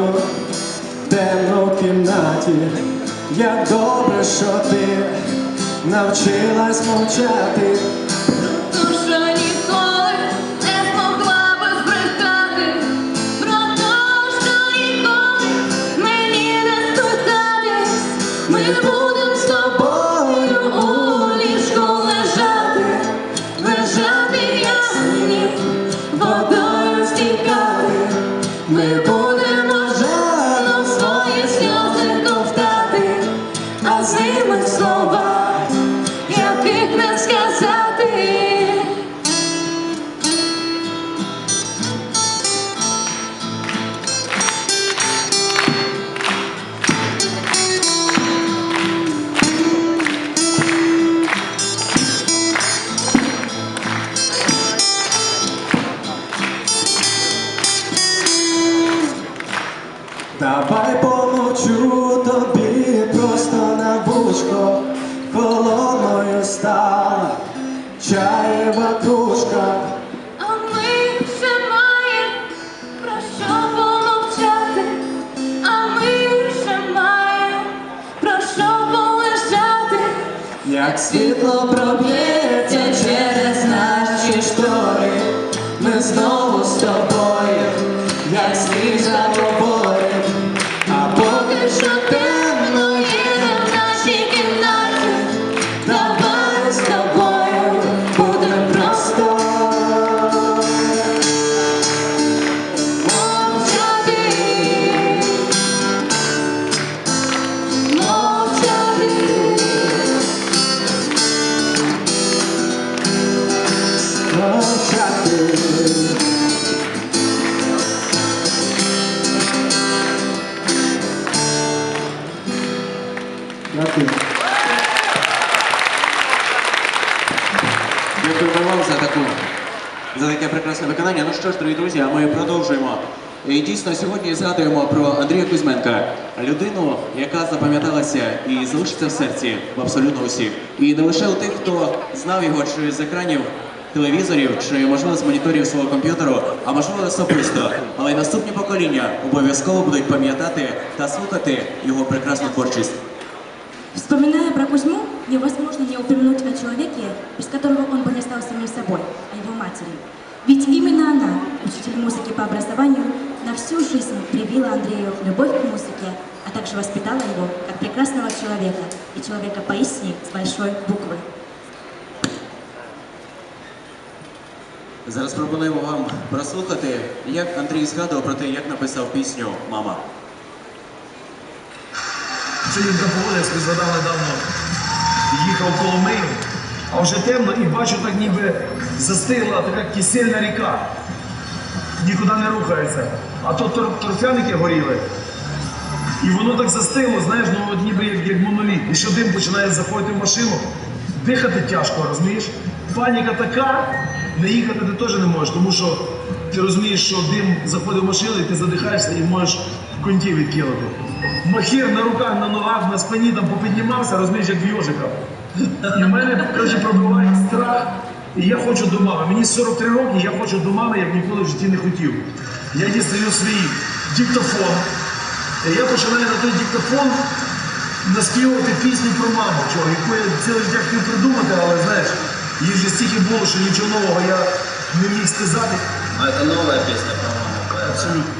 пав темно кімнаті, як добре, що ти навчилась мовчати. Чаєва кружка. А ми ще маємо про що помовчати, а ми ще маємо про що полежати, Як світло проб'ється через наші за таке прекрасне виконання. Ну що ж, дорогі друзі, а ми продовжуємо. І дійсно сьогодні згадуємо про Андрія Кузьменка, людину, яка запам'яталася і залишиться в серці в абсолютно усіх. І не лише у тих, хто знав його чи з екранів телевізорів, чи можливо з моніторів свого комп'ютеру, а можливо особисто. Але й наступні покоління обов'язково будуть пам'ятати та слухати його прекрасну творчість. Вспоминая про Кузьму, невозможно не упомянуть о человеке, без которого он бы не стал самим собой, о его матери. Ведь именно она, учитель музыки по образованию, на всю жизнь привила Андрею любовь к музыке, а также воспитала его как прекрасного человека и человека поистине с большой буквы. Зараз пропонуємо вам прослухати, як Андрій згадував про те, як написав пісню Мама. Сьогодні на Поволинську згадав недавно, Їхав коло Мию, а вже темно і бачу, так ніби застигла така кисельна ріка. Нікуди не рухається. А то тор- торфяники горіли. І воно так застигло, знаєш, ну от ніби як, як моноліт. І що дим починає заходити в машину, дихати тяжко, розумієш? Паніка така, не їхати ти теж не можеш, тому що ти розумієш, що дим заходить в машину, і ти задихаєшся і можеш конті відкинути. Махір на руках, на ногах, на спині там попіднімався, розумієш, як в йожика. І в мене, коротше, пробиває страх. І я хочу до мами. Мені 43 роки, я хочу до мами, як ніколи в житті не хотів. Я дістаю свій диктофон. І я починаю на той диктофон наспівувати пісню про маму, чого, яку я ціле життя хотів придумати, але знаєш, їх вже стільки було, що нічого нового я не міг сказати. А это новая песня про маму. Абсолютно.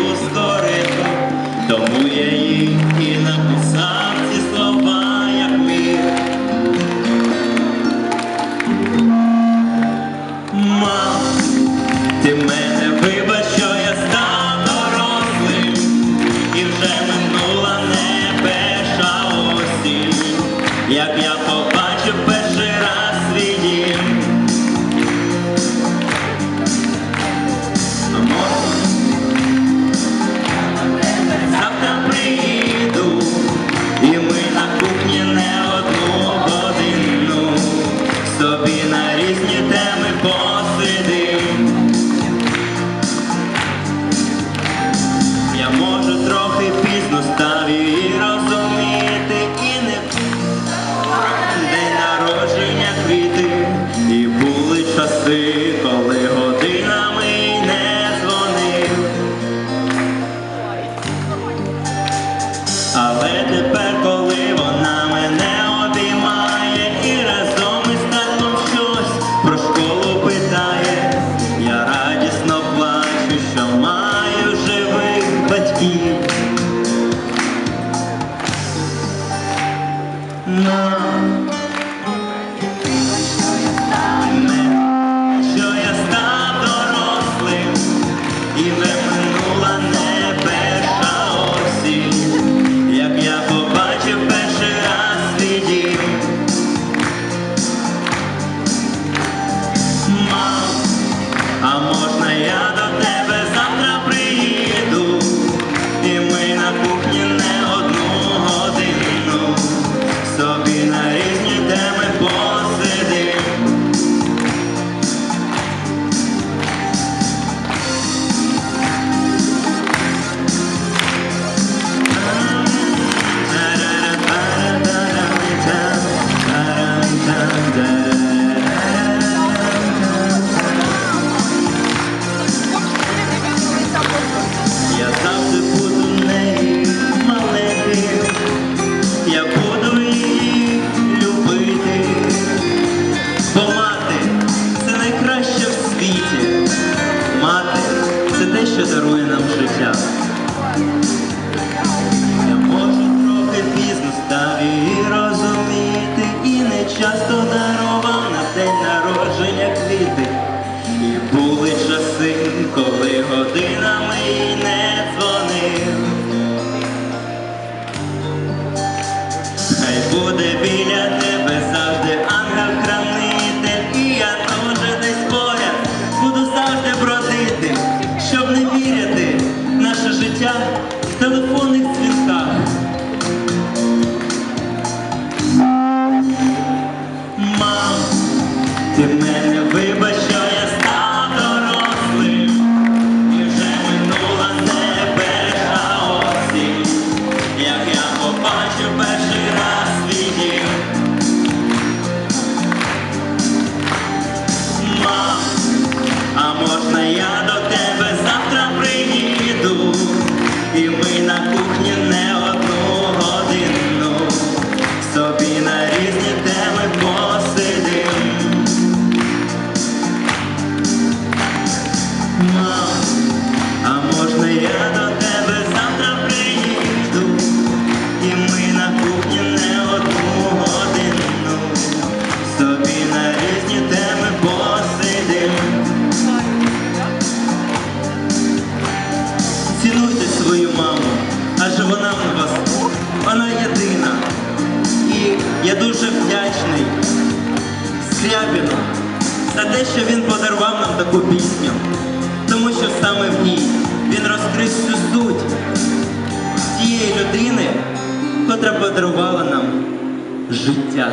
ти мене вибереш. за те, що він подарував нам таку пісню, тому що саме в ній він розкрив всю суть тієї людини, котра подарувала нам життя.